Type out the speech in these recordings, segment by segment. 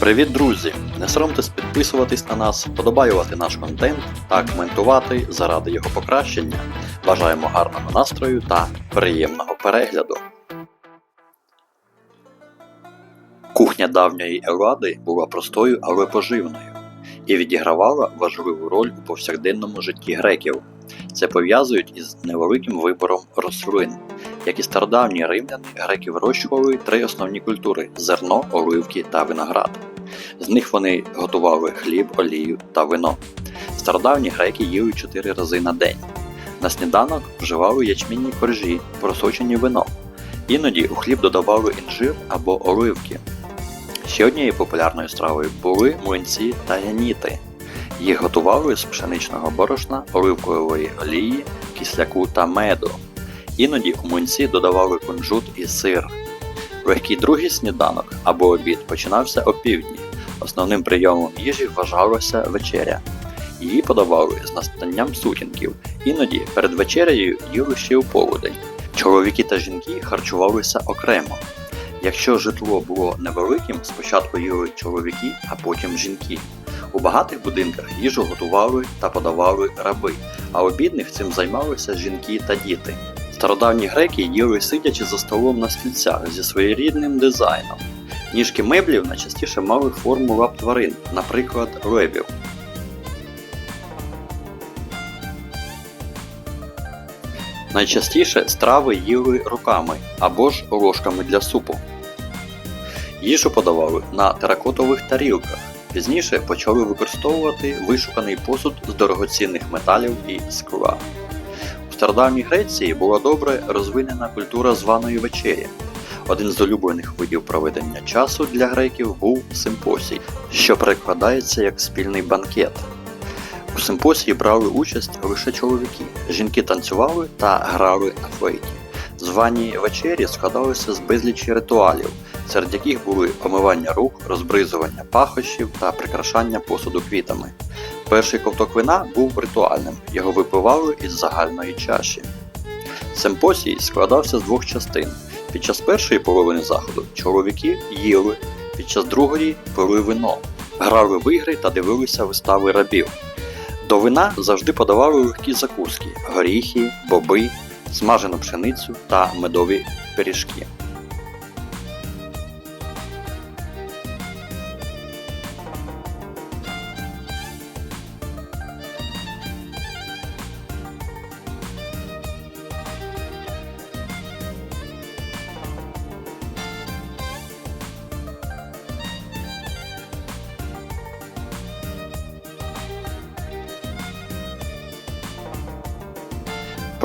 Привіт, друзі! Не соромтесь підписуватись на нас, подобаювати наш контент та коментувати заради його покращення. Бажаємо гарного настрою та приємного перегляду. Кухня давньої Елади була простою, але поживною і відігравала важливу роль у повсякденному житті греків. Це пов'язують із невеликим вибором рослин. Як і стародавні римляни, греки вирощували три основні культури зерно, оливки та виноград. З них вони готували хліб, олію та вино. Стародавні греки їли чотири рази на день. На сніданок вживали ячмінні коржі, просочені вином. Іноді у хліб додавали інжир або оливки. Ще однією популярною стравою були млинці та яніти. Їх готували з пшеничного борошна, оливкової олії, кисляку та меду. Іноді у млинці додавали кунжут і сир. Легкий другий сніданок або обід починався опівдні. Основним прийомом їжі вважалася вечеря. Її подавали з настанням сутінків, іноді перед вечерею їли ще у полудень. Чоловіки та жінки харчувалися окремо. Якщо житло було невеликим, спочатку їли чоловіки, а потім жінки. У багатих будинках їжу готували та подавали раби, а у бідних цим займалися жінки та діти. Стародавні греки їли сидячи за столом на стільцях зі своєрідним дизайном. Ніжки меблів найчастіше мали форму лап тварин, наприклад, левів. Найчастіше страви їли руками або ж ложками для супу. Їжу подавали на теракотових тарілках. Пізніше почали використовувати вишуканий посуд з дорогоцінних металів і скла. Стародавній Греції була добре розвинена культура званої вечері. Один з улюблених видів проведення часу для греків був симпосій, що перекладається як спільний банкет. У симпосії брали участь лише чоловіки. Жінки танцювали та грали на флейті. Звані вечері складалися з безлічі ритуалів, серед яких були омивання рук, розбризування пахощів та прикрашання посуду квітами. Перший ковток вина був ритуальним, його випивали із загальної чаші. Симпосій складався з двох частин. Під час першої половини заходу чоловіки їли, під час другої пили вино, грали в ігри та дивилися вистави рабів. До вина завжди подавали легкі закуски: горіхи, боби, смажену пшеницю та медові пиріжки.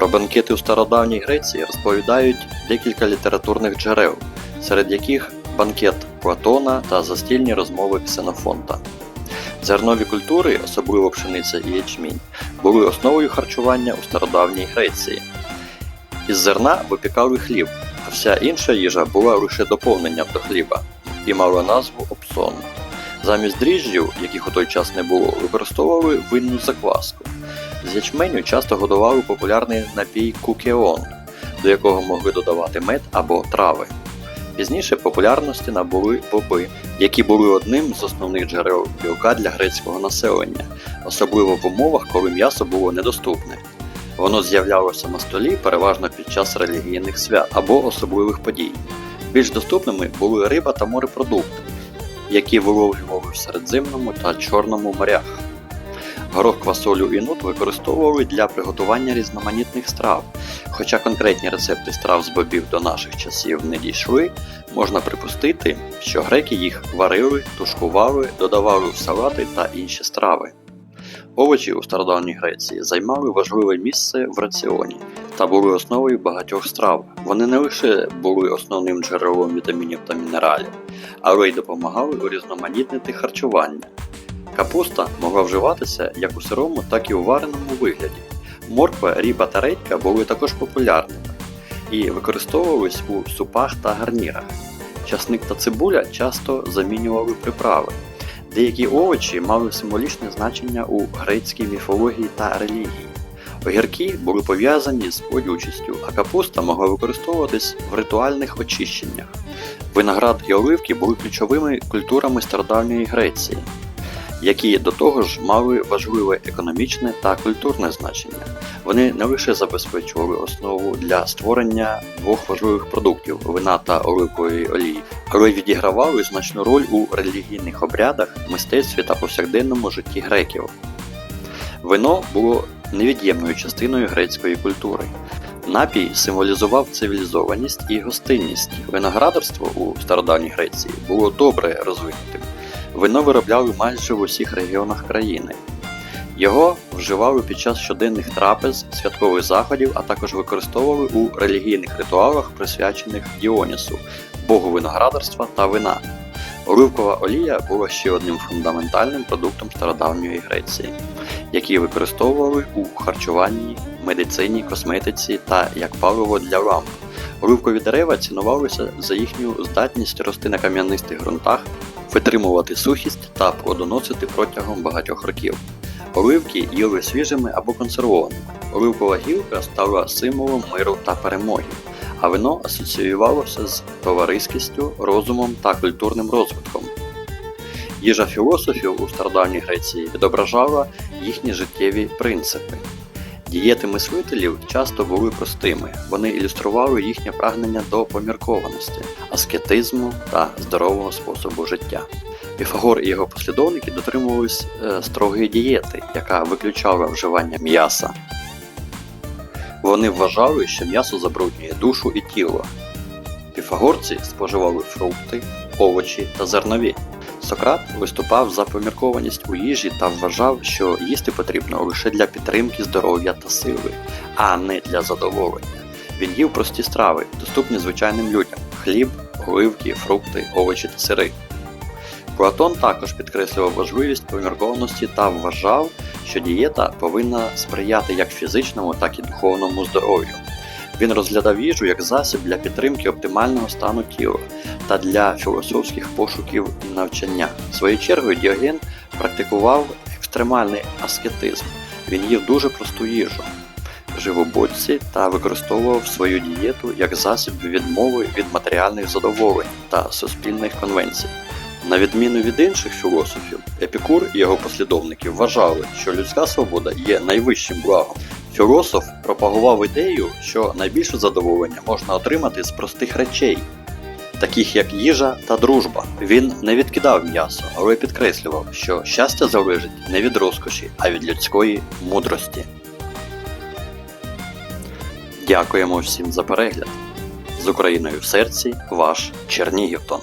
Про банкети у стародавній Греції розповідають декілька літературних джерел, серед яких банкет Платона та застільні розмови Ксенофонта. Зернові культури, особливо пшениця і ячмінь, були основою харчування у стародавній Греції. Із зерна випікали хліб, а вся інша їжа була лише доповненням до хліба і мала назву опсон. Замість дріжджів, яких у той час не було, використовували винну закваску. З ячменю часто годували популярний напій кукеон, до якого могли додавати мед або трави. Пізніше популярності набули боби, які були одним з основних джерел білка для грецького населення, особливо в умовах, коли м'ясо було недоступне. Воно з'являлося на столі переважно під час релігійних свят або особливих подій. Більш доступними були риба та морепродукти, які виловлювали в Середземному та Чорному морях. Горох квасолю і нут використовували для приготування різноманітних страв. Хоча конкретні рецепти страв з бобів до наших часів не дійшли, можна припустити, що греки їх варили, тушкували, додавали в салати та інші страви. Овочі у стародавній Греції займали важливе місце в раціоні та були основою багатьох страв. Вони не лише були основним джерелом вітамінів та мінералів, але й допомагали урізноманітнити харчування. Капуста могла вживатися як у сирому, так і у вареному вигляді. Морква, ріба та редька були також популярними і використовувались у супах та гарнірах. Часник та цибуля часто замінювали приправи. Деякі овочі мали символічне значення у грецькій міфології та релігії. Огірки були пов'язані з плодючістю, а капуста могла використовуватись в ритуальних очищеннях. Виноград і оливки були ключовими культурами стародавньої Греції, які до того ж мали важливе економічне та культурне значення. Вони не лише забезпечували основу для створення двох важливих продуктів вина та оливкової олії, але й відігравали значну роль у релігійних обрядах, мистецтві та повсякденному житті греків. Вино було невід'ємною частиною грецької культури. Напій символізував цивілізованість і гостинність. Виноградарство у стародавній Греції було добре розвинутим. Вино виробляли майже в усіх регіонах країни. Його вживали під час щоденних трапез, святкових заходів, а також використовували у релігійних ритуалах, присвячених Діонісу, богу виноградарства та вина. Оливкова олія була ще одним фундаментальним продуктом стародавньої Греції, який використовували у харчуванні, медицині, косметиці та як паливо для ламп. Оливкові дерева цінувалися за їхню здатність рости на кам'янистих ґрунтах, витримувати сухість та плодоносити протягом багатьох років. Оливки їли свіжими або консервованими. Оливкова гілка стала символом миру та перемоги, а вино асоціювалося з товариськістю, розумом та культурним розвитком. Їжа філософів у стародавній Греції відображала їхні життєві принципи. Дієти мислителів часто були простими, вони ілюстрували їхнє прагнення до поміркованості, аскетизму та здорового способу життя. Піфагор і його послідовники дотримувались е, строгої дієти, яка виключала вживання м'яса. Вони вважали, що м'ясо забруднює душу і тіло. Піфагорці споживали фрукти, овочі та зернові. Сократ виступав за поміркованість у їжі та вважав, що їсти потрібно лише для підтримки здоров'я та сили, а не для задоволення. Він їв прості страви, доступні звичайним людям: хліб, оливки, фрукти, овочі та сири. Платон також підкреслював важливість поміркованості та вважав, що дієта повинна сприяти як фізичному, так і духовному здоров'ю. Він розглядав їжу як засіб для підтримки оптимального стану тіла та для філософських пошуків навчання. Своєю чергою Діоген практикував екстремальний аскетизм. Він їв дуже просту їжу, жив у бочці та використовував свою дієту як засіб відмови від матеріальних задоволень та суспільних конвенцій. На відміну від інших філософів, Епікур і його послідовники вважали, що людська свобода є найвищим благом. Філософ пропагував ідею, що найбільше задоволення можна отримати з простих речей, таких як їжа та дружба. Він не відкидав м'ясо, але підкреслював, що щастя залежить не від розкоші, а від людської мудрості. Дякуємо всім за перегляд. З Україною в серці, ваш Чернігівтон.